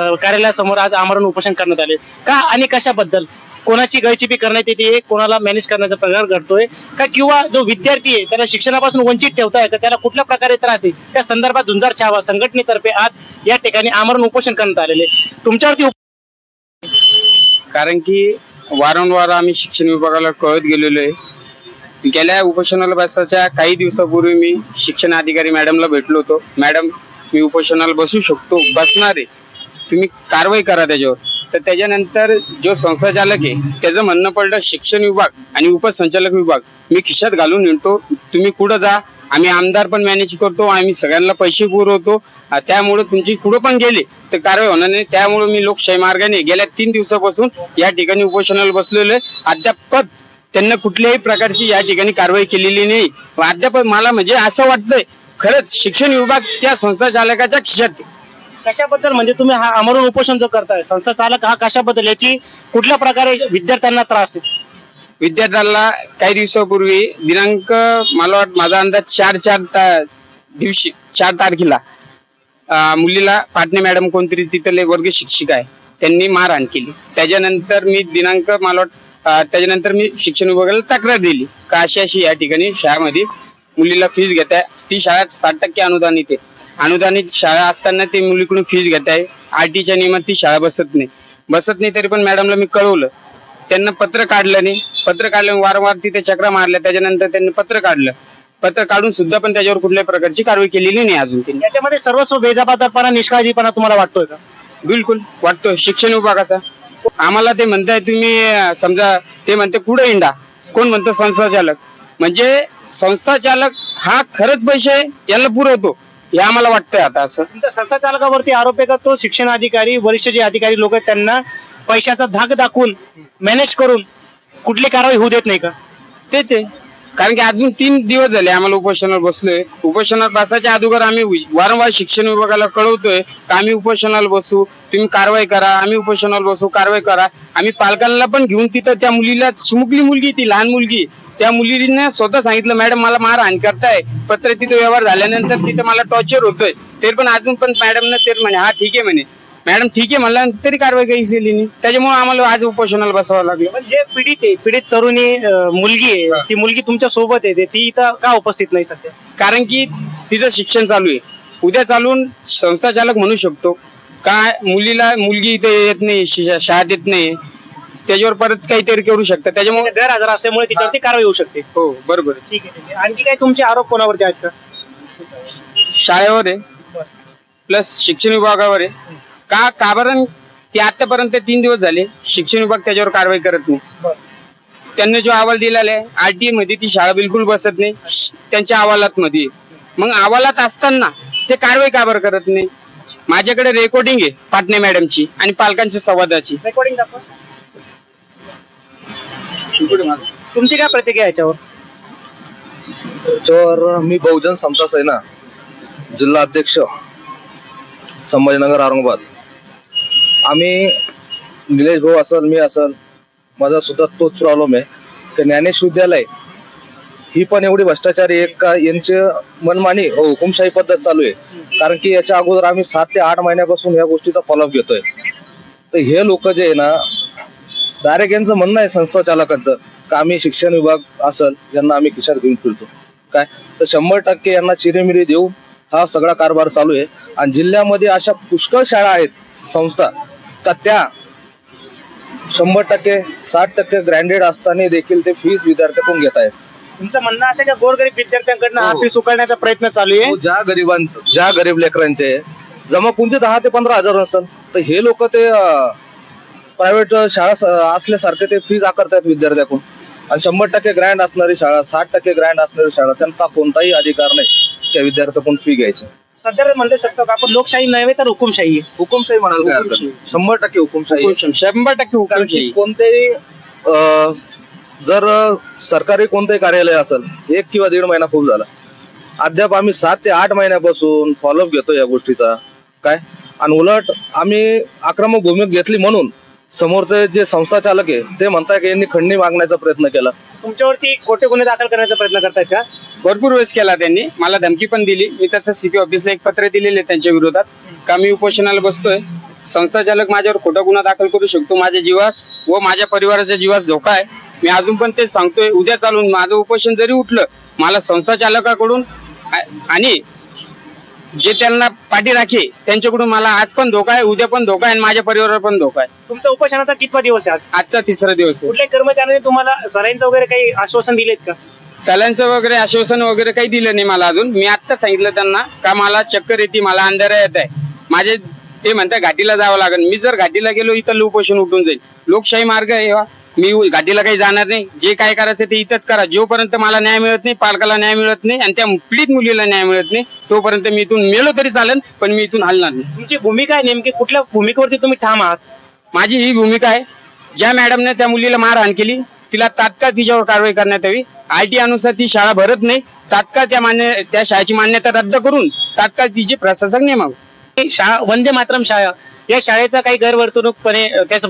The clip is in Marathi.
कार्यालयासमोर आज आमरण उपोषण करण्यात आले. का आणि कशाबद्दल? कोणाची गळचिपी करण्यात येते कोणाला मॅनेज करण्याचा प्रकार घडतोय? का किंवा जो विद्यार्थी आहे त्याला शिक्षणापासून वंचित ठेवताय तर त्याला कुठल्या प्रकारे त्रास आहे? त्या संदर्भात झुंजार छावा संघटनेतर्फे आज या ठिकाणी आमरण उपोषण करण्यात आलेले तुमच्यावरती कारण की वारंवार आम्ही शिक्षण विभागाला कळत गेलेलो आहे. गेल्या उपोषणाला बसायच्या काही दिवसापूर्वी मी शिक्षण अधिकारी मॅडमला भेटलो होतो. मॅडम मी उपोषणाला बसू शकतो बसणार आहे. तुम्ही कारवाई करा त्याच्यावर. तर त्याच्यानंतर जो संस्थाचालक आहे त्याचं म्हणणं पडलं शिक्षण विभाग आणि उपसंचालक विभाग. मी खिशात घालून निघतो तुम्ही कुठं जा आम्ही आमदार पण मॅनेज करतो आम्ही सगळ्यांना पैसे पुरवतो. त्यामुळं त्यामुळे तुमची कुठं पण गेले तर कारवाई होणार नाही. त्यामुळे मी लोकशाही मार्गाने गेल्या तीन दिवसापासून या ठिकाणी उपोषणाला बसलेलो आहे. अद्याप त्यांना कुठल्याही प्रकारची या ठिकाणी कारवाई केलेली नाही. अद्याप मला म्हणजे असं वाटतंय खरंच शिक्षण विभाग त्या संस्थाचालकाच्या खिशात आहे. कशाबद्दल म्हणजे तुम्ही हा आमरण उपोषण जो करताय संस्था चालक हा कशाबद्दल याची कुठल्या प्रकारे विद्यार्थ्यांना त्रास आहे? विद्यार्थ्यांना काही दिवसापूर्वी दिनांक मला वाटत माझा अंदाज चार चार ता- दिवशी चार तारखेला मुलीला पाटणे मॅडम कोणतरी तिथले वर्ग शिक्षिका आहे त्यांनी मारहाण केली. त्याच्यानंतर मी दिनांक मला वाट त्याच्यानंतर मी शिक्षण विभागाला तक्रार दिली. का अशी अशी या ठिकाणी शाळेमध्ये मुलीला फीस घेत आहे ती शाळा साठ टक्के अनुदानित आहे अनुदानित शाळा असताना ते मुलीकडून फीस घेत आहे आरटीच्या नियमात ती शाळा बसत नाही. बसत नाही तरी पण मॅडमला मी कळवलं. त्यांना पत्र काढलं नाही. पत्र काढलं वारंवार तिथे चक्रा मारल्या. त्याच्यानंतर त्यांनी पत्र काढलं. पत्र काढून सुद्धा पण त्याच्यावर कुठल्याही प्रकारची कारवाई केलेली नाही अजून त्यांनी. याच्यामध्ये सर्वस्व बेजाबाजारपणा निष्काळजीपणा तुम्हाला वाटतोय का? बिलकुल वाटतो शिक्षण विभागाचा. आम्हाला ते म्हणताय तुम्ही अं, समजा ते म्हणते कुठं इंडा कोण म्हणतं संस्थाचालक. म्हणजे संस्थाचालक हा खरंच पैसे याला पुरवतो. हे आम्हाला वाटतंय आता असं. तुमच्या संस्था चालकावरती आरोप आहे का? तो शिक्षण अधिकारी वरिष्ठ जे अधिकारी लोक आहेत त्यांना पैशाचा धाक दाखवून मॅनेज करून कुठली कारवाई होऊ देत नाही का? तेच आहे. कारण की अजून तीन दिवस झाले आम्हाला उपोषणावर बसलोय. उपोषणावर बसायच्या अगोदर आम्ही वारंवार शिक्षण विभागाला कळवतोय का आम्ही उपोषणाला बसू तुम्ही कारवाई करा आम्ही उपोषणाला बसू कारवाई करा. आम्ही पालकांना पण घेऊन तिथं त्या मुलीला चिमुकली मुलगी ती लहान मुलगी त्या मुलीने स्वतः सांगितलं मॅडम मला मारहाण करताय. पत्र तिथे व्यवहार झाल्यानंतर तिथे मला टॉर्चर होतोय. ते पण अजून पण मॅडमनं ते म्हणे हा ठीक आहे म्हणे. मॅडम ठीक आहे म्हणलं तरी कारवाई काही केली नाही. त्याच्यामुळे आम्हाला आज उपोषणाला बसावं लागलं. पण जे पीडित आहे पीडित तरुणी अं, मुलगी आहे ती मुलगी तुमच्यासोबत आहे ती इथं का उपस्थित नाही सध्या? कारण की तिचं शिक्षण चालू आहे. उद्या चालून संस्थाचालक म्हणू शकतो का मुलीला मुलगी इथे येत नाही शि- शाळेत येत नाही त्याच्यावर परत काहीतरी करू शकतं त्याच्यामुळे गैरहजर असल्यामुळे तिच्यावरती कारवाई होऊ शकते. हो बरोबर. आहे. ठीक आहे ठीक आहे. आणखी काय तुमचे आरोप कोणावरती आहेत का? शाळेवर आहे. प्लस शिक्षण विभागावर आहे. का का बरं? ते आतापर्यंत तीन दिवस झाले. शिक्षण विभाग त्याच्यावर कारवाई करत नाही. त्यांनी जो अहवाल दिलेला आहे आरटीए मध्ये ती शाळा बिलकुल बसत नाही. त्यांच्या अहवालात मध्ये मग अहवालात असताना ते कारवाई का बरं करत नाही? माझ्याकडे रेकॉर्डिंग आहे पाटणे मॅडमची आणि पालकांच्या संवादाची. रेकॉर्डिंग दाखवा. तुमची काय प्रतिक्रिया आहे याच्यावर? त्याच्यावर मी बहुजन समता सेना जिल्हा अध्यक्ष संभाजीनगर औरंगाबाद. आम्ही निलेश भाऊ असल मी असल माझा सुद्धा तोच प्रॉब्लेम आहे. तर ज्ञानेश विद्यालय ही पण एवढी भ्रष्टाचारी एक का? यांचे मनमानी हो, हुकुमशाही पद्धत चालू आहे. कारण की याच्या अगोदर आम्ही सात ते आठ महिन्यापासून या गोष्टीचा फॉलोअप घेतोय. तर हे लोक जे आहे ना डायरेक्ट यांचं म्हणणं आहे संस्था चालकांचं का आम्ही शिक्षण विभाग असल यांना आम्ही खिशात घेऊन फिरतो. काय? तर शंभर टक्के यांना चिरेमिरी देऊ हा सगळा कारभार चालू आहे. आणि जिल्ह्यामध्ये अशा पुष्कळ शाळा आहेत संस्था का त्या शंभर टक्के साठ टक्के ग्रँडेड असताना देखील ते फीस विद्यार्थ्याकडून घेत आहेत. तुमचं म्हणणं असं का गोरगरीब विद्यार्थ्यांकडनं हा. हो. फीस उकळण्याचा प्रयत्न चालू आहे? तो ज्या गरिबां ज्या गरीब लेकरांचे जमा कोणते दहा ते पंधरा हजार नसल तर हे लोक ते प्रायव्हेट शाळा स- असल्यासारखे ते फीज आकारतात विद्यार्थ्याकडून. आणि शंभर टक्के ग्रँड असणारी शाळा साठ टक्के ग्रँड असणारी शाळा त्यांना कोणताही अधिकार नाही त्या विद्यार्थ्याकडून फी घ्यायची. सध्या म्हणू शकतो का आपण लोकशाही नव्हे तर हुकुमशाही आहे हुकुमशाही म्हणाल काय हरकत नाही. शंभर टक्के हुकुमशाही आहे. शंभर टक्के कारण की हुकुमशाही. कोणतेही अं, जर सरकारी कोणतेही कार्यालय असेल एक किंवा दीड महिना खूप झाला अद्याप आम्ही सात ते आठ महिन्यापासून फॉलोअप घेतो या गोष्टीचा काय आणि उलट आम्ही आक्रमक भूमिका घेतली म्हणून समोरचे जे संस्था चालक आहे ते म्हणताय की यांनी खंडणी मागण्याचा प्रयत्न केला. तुमच्यावरती खोटे गुन्हे दाखल करण्याचा प्रयत्न करतायत का? भरपूर वेळेस केला त्यांनी. मला धमकी पण दिली. मी तसं सीपी ऑफिसला एक पत्र दिलेले त्यांच्या विरोधात. का मी उपोषणाला बसतोय? संस्था चालक माझ्यावर खोटा गुन्हा दाखल करू शकतो. माझ्या जीवास व माझ्या परिवाराच्या जीवास धोका आहे. मी अजून पण ते सांगतोय. उद्या चालून माझं उपोषण जरी उठलं मला संस्था चालकाकडून आणि जे त्यांना पाठी राखे त्यांच्याकडून मला आज पण धोका आहे उद्या पण धोका आहे आणि माझ्या परिवाराला पण धोका आहे. तुमचा उपोषणाचा कितवा दिवस आहे आज? आजचा तिसरा दिवस आहे. कुठल्या कर्मचाऱ्यांनी तुम्हाला सलाईनचं वगैरे काही आश्वासन दिलेत का? सलांचं वगैरे आश्वासन वगैरे काही दिलं नाही मला अजून. मी आत्ता सांगितलं त्यांना का मला चक्कर येते मला अंधारा येत आहे. माझे ते म्हणतात घाटीला जावं लागेल. मी जर घाटीला गेलो इथं उपोषण उठून जाईल. लोकशाही मार्ग आहे हा. मी घाटीला काही जाणार नाही. जे काय करायचं ते इथंच करा. जोपर्यंत मला न्याय मिळत नाही पालकाला न्याय मिळत नाही आणि त्या पीडित मुलीला न्याय मिळत नाही तोपर्यंत मी इथून मेलो तरी चालेल पण मी इथून हलणार नाही. तुमची भूमिका आहे नेमकी? कुठल्या भूमिकेवरती तुम्ही ठाम आहात? माझी ही भूमिका आहे. ज्या मॅडमने त्या मुलीला मारहाण केली तिला तात्काळ तिच्यावर कारवाई करण्यात यावी. आयटी अनुसार ती शाळा भरत नाही. तात्काळ त्या मान्य त्या शाळेची मान्यता रद्द करून तात्काळ तिचे प्रशासक नेमावं. शाळा वंदे मातरम शाळा. या शाळेचा काही गैरवर्तणूकपणे त्या